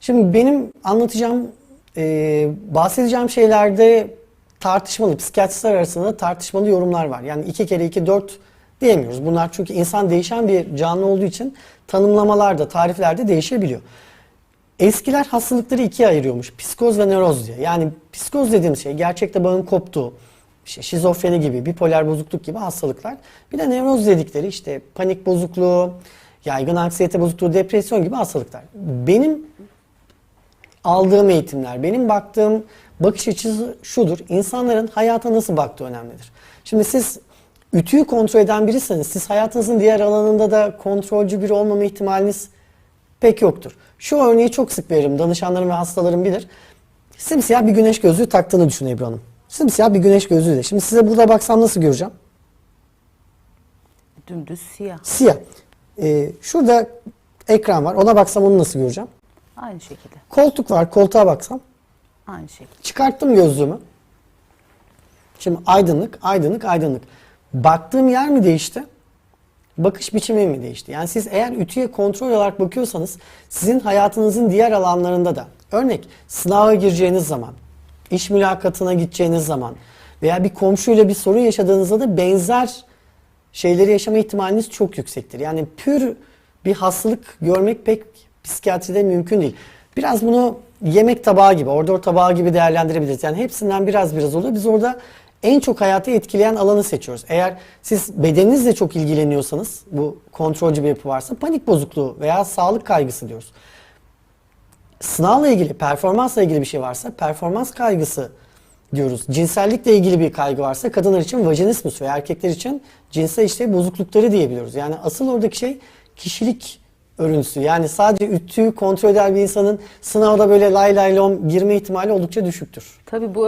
Şimdi benim anlatacağım, e, bahsedeceğim şeylerde tartışmalı, psikiyatristler arasında tartışmalı yorumlar var. Yani iki kere iki dört diyemiyoruz. Bunlar çünkü insan değişen bir canlı olduğu için tanımlamalarda, tariflerde değişebiliyor. Eskiler hastalıkları ikiye ayırıyormuş. Psikoz ve nöroz diye. Yani psikoz dediğimiz şey gerçekte bağın koptuğu, işte şizofreni gibi, bipolar bozukluk gibi hastalıklar. Bir de nevroz dedikleri işte panik bozukluğu, yaygın anksiyete bozukluğu, depresyon gibi hastalıklar. Benim aldığım eğitimler, benim baktığım bakış açısı şudur. İnsanların hayata nasıl baktığı önemlidir. Şimdi siz ütüyü kontrol eden birisiniz. Siz hayatınızın diğer alanında da kontrolcü biri olmama ihtimaliniz pek yoktur. Şu örneği çok sık veririm. Danışanlarım ve hastalarım bilir. Simsiyah bir güneş gözlüğü taktığını düşün Ebru Hanım. Simsiyah bir güneş gözlüğü de. Şimdi size burada baksam nasıl göreceğim? Dümdüz siyah. Siyah. Ee, şurada ekran var. Ona baksam onu nasıl göreceğim? Aynı şekilde. Koltuk var. Koltuğa baksam. Aynı şekilde. Çıkarttım gözlüğümü. Şimdi aydınlık, aydınlık, aydınlık. Baktığım yer mi değişti? Bakış biçimi mi değişti? Yani siz eğer ütüye kontrol olarak bakıyorsanız sizin hayatınızın diğer alanlarında da örnek sınava gireceğiniz zaman, iş mülakatına gideceğiniz zaman veya bir komşuyla bir sorun yaşadığınızda da benzer şeyleri yaşama ihtimaliniz çok yüksektir. Yani pür bir hastalık görmek pek psikiyatride mümkün değil. Biraz bunu yemek tabağı gibi, orada tabağı gibi değerlendirebiliriz. Yani hepsinden biraz biraz oluyor. Biz orada en çok hayatı etkileyen alanı seçiyoruz. Eğer siz bedeninizle çok ilgileniyorsanız, bu kontrolcü bir yapı varsa panik bozukluğu veya sağlık kaygısı diyoruz. Sınavla ilgili, performansla ilgili bir şey varsa performans kaygısı diyoruz. Cinsellikle ilgili bir kaygı varsa kadınlar için vajinismus ve erkekler için cinsel işte bozuklukları diyebiliyoruz. Yani asıl oradaki şey kişilik örüntüsü. Yani sadece ütüyü kontrol eden bir insanın sınavda böyle lay lay lom girme ihtimali oldukça düşüktür. Tabii bu